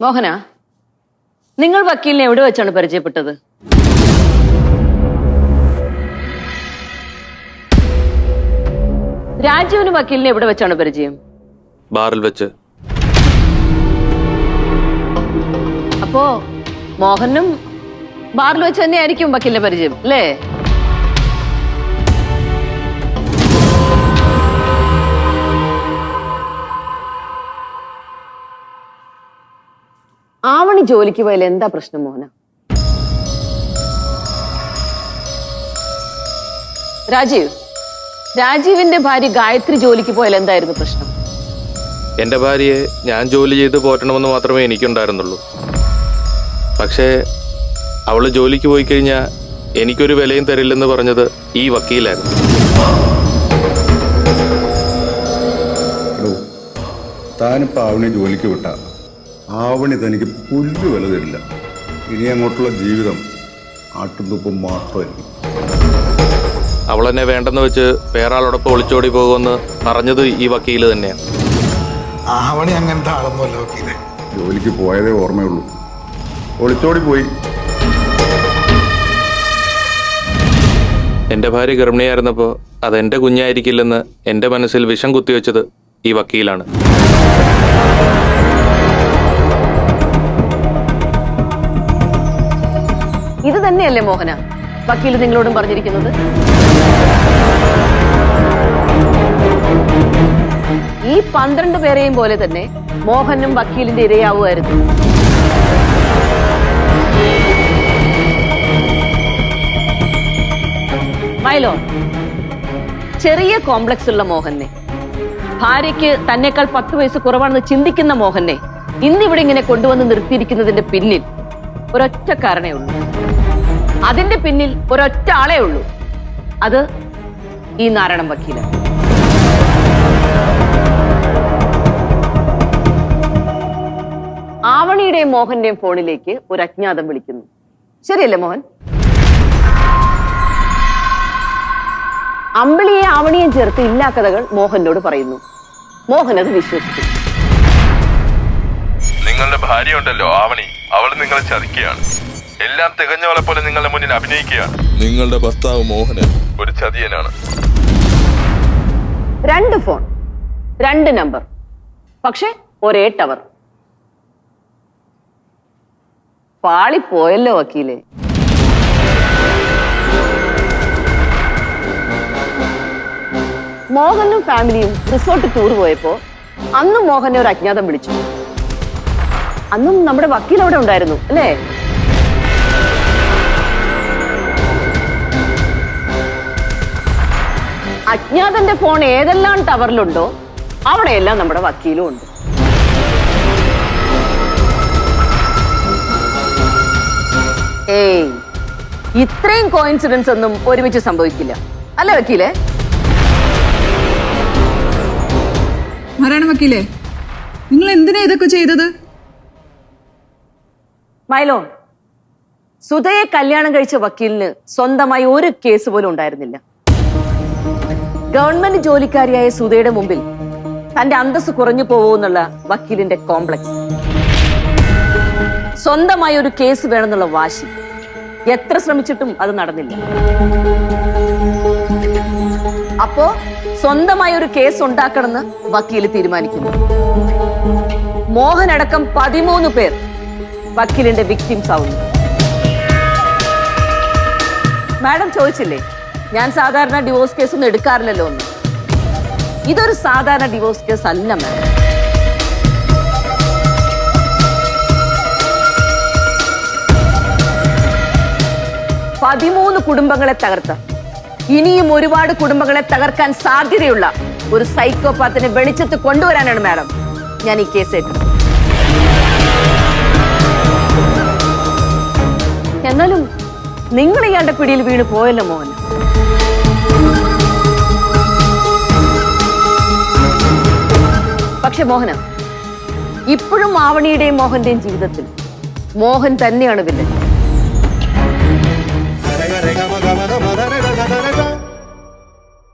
മോഹന നിങ്ങൾ വക്കീലിനെ എവിടെ വെച്ചാണ് പരിചയപ്പെട്ടത്? രാജീവിന് വക്കീലിനെ എവിടെ വെച്ചാണ് പരിചയം? ബാറിൽ വെച്ച്. അപ്പോ മോഹനും ബാറിൽ വെച്ച് തന്നെയായിരിക്കും വക്കീലിന്റെ വക്കീലിനെ പരിചയം അല്ലേ? ആവണി ജോലിക്ക് പോയാൽ എന്താ പ്രശ്നം മോന? രാജീവ് രാജീവിന്റെ ഭാര്യ ഗായത്രി ജോലിക്ക് പോയാൽ എന്തായിരുന്നു പ്രശ്നം? എന്റെ ഭാര്യയെ ഞാൻ ജോലി ചെയ്ത് പോറ്റണമെന്ന് മാത്രമേ എനിക്കുണ്ടായിരുന്നുള്ളൂ. പക്ഷേ അവൾ ജോലിക്ക് പോയി കഴിഞ്ഞാൽ എനിക്കൊരു വിലയും തരില്ലെന്ന് പറഞ്ഞത് ഈ വക്കീലായിരുന്നു. താനിപ്പോൾ ആവണി ജോലിക്ക് വിട്ട. ആവണി തനിക്ക് പുല്ല് വില തരില്ല. ഇനി അങ്ങോട്ടുള്ള ജീവിതം ആട്ടുതുപ്പും മാത്രമായിരിക്കും. അവൾ എന്നെ വേണ്ടെന്ന് വെച്ച് വേറാളോടൊപ്പം ഒളിച്ചോടി പോകുമെന്ന് പറഞ്ഞത് ഈ വക്കീൽ തന്നെയാണ്. ആവണി അങ്ങനത്തെ ആളൊന്നുമല്ല വക്കീലെ. ജോലിക്ക് പോയതേ ഓർമ്മയുള്ളൂ. ഒളിച്ചോടി പോയി. എന്റെ ഭാര്യ ഗർഭിണിയായിരുന്നപ്പോൾ അതെന്റെ കുഞ്ഞായിരിക്കില്ലെന്ന് എന്റെ മനസ്സിൽ വിഷം കുത്തിവെച്ചത് ഈ വക്കീലാണ്. തന്നെയല്ലേ മോഹന? വക്കീൽ നിങ്ങളോടും പറഞ്ഞിരിക്കുന്നത്? ഈ പന്ത്രണ്ട് പേരെയും പോലെ തന്നെ മോഹനും വക്കീലിന്റെ ഇരയാവുമായിരുന്നു. മൈലോ ചെറിയ കോംപ്ലക്സ് ഉള്ള മോഹനെ ഭാര്യയ്ക്ക് തന്നെക്കാൾ പത്ത് വയസ്സ് കുറവാണെന്ന് ചിന്തിക്കുന്ന മോഹനെ ഇന്നിവിടെ ഇങ്ങനെ കൊണ്ടുവന്ന് നിർത്തിയിരിക്കുന്നതിന്റെ പിന്നിൽ ഒരൊറ്റ കാരണേ ഉള്ളൂ. അതിന്റെ പിന്നിൽ ഒരൊറ്റ ആളേ ഉള്ളൂ. അത് ഈ നാരായണൻ വക്കീല. ആവണിയുടെയും മോഹന്റെയും ഫോണിലേക്ക് ഒരു അജ്ഞാതം വിളിക്കുന്നു. ശരിയല്ലേ മോഹൻ? അമ്പിളിയെ ആവണിയും ചേർത്ത് ഇല്ലാ കഥകൾ മോഹനോട് പറയുന്നു. മോഹൻ അത് വിശ്വസിച്ചു നിങ്ങളുടെ ഭാര്യ ഉണ്ടല്ലോ ആവണി. അവൾ നിങ്ങളെ ചതിക്കുകയാണ്. എല്ലാം തികഞ്ഞവളെ പോലെ നിങ്ങളുടെ മുന്നിൽ അഭിനയിക്കുകയാണ്. നിങ്ങളുടെ ഭർത്താവ് മോഹനൻ ഒരു ചതിയനാണ്. രണ്ട് ഫോൺ രണ്ട് നമ്പർ പക്ഷെ ഒരേ ടവർ. പാളിപ്പോയല്ലോ വക്കീലെ. മോഹനും ഫാമിലിയും റിസോർട്ട് ടൂർ പോയപ്പോ അന്നും മോഹനെ ഒരു അജ്ഞാതം വിളിച്ചു. അന്നും നമ്മുടെ വക്കീൽ അവിടെ ഉണ്ടായിരുന്നു അല്ലേ? അജ്ഞാതന്റെ ഫോൺ ഏതെല്ലാം ടവറിലുണ്ടോ അവിടെയെല്ലാം നമ്മുടെ വക്കീലും ഉണ്ട്. ഏയ് ഇത്രയും കോയിൻസിഡൻസ് ഒന്നും ഒരുമിച്ച് സംഭവിക്കില്ല. അല്ല വക്കീലേ? നാരായണ വക്കീലേ നിങ്ങൾ എന്തിനാ ഇതൊക്കെ ചെയ്തത്? മൈലോൺ സുധയെ കല്യാണം കഴിച്ച വക്കീലിന് സ്വന്തമായി ഒരു കേസ് പോലും ഉണ്ടായിരുന്നില്ല. ഗവൺമെന്റ് ജോലിക്കാരിയായ സുധയുടെ മുമ്പിൽ തന്റെ അന്തസ് കുറഞ്ഞു പോവൂന്നുള്ള വക്കീലിന്റെ കോംപ്ലക്സ് സ്വന്തമായി ഒരു കേസ് വേണമെന്നുള്ള വാശി. എത്ര ശ്രമിച്ചിട്ടും അത് നടന്നില്ല. അപ്പോ സ്വന്തമായി ഒരു കേസ് ഉണ്ടാക്കണമെന്ന് വക്കീൽ തീരുമാനിക്കുന്നു. മോഹൻ അടക്കം പതിമൂന്ന് പേർ വക്കീലിന്റെ വിക്ടിംസ് ആവുന്നു. മാഡം ചോദിച്ചില്ലേ ഞാൻ സാധാരണ ഡിവോഴ്സ് കേസ് ഒന്നും എടുക്കാറില്ലല്ലോ ഒന്ന് ഇതൊരു സാധാരണ ഡിവോഴ്സ് കേസ് അല്ല മാഡം പതിമൂന്ന് കുടുംബങ്ങളെ തകർത്ത. ഇനിയും ഒരുപാട് കുടുംബങ്ങളെ തകർക്കാൻ സാധ്യതയുള്ള ഒരു സൈക്കോപാത്തിനെ വെളിച്ചത്ത് കൊണ്ടുവരാനാണ് മാഡം ഞാൻ ഈ കേസ് ഏറ്റത്. എന്നാലും നിങ്ങൾ ഇയാളുടെ പിടിയിൽ വീണ് പോയല്ലോ മോഹൻ പക്ഷെ മോഹന ഇപ്പോഴും ആവണിയുടെയും മോഹന്റെയും ജീവിതത്തിൽ മോഹൻ തന്നെയാണ് വില്ലൻ.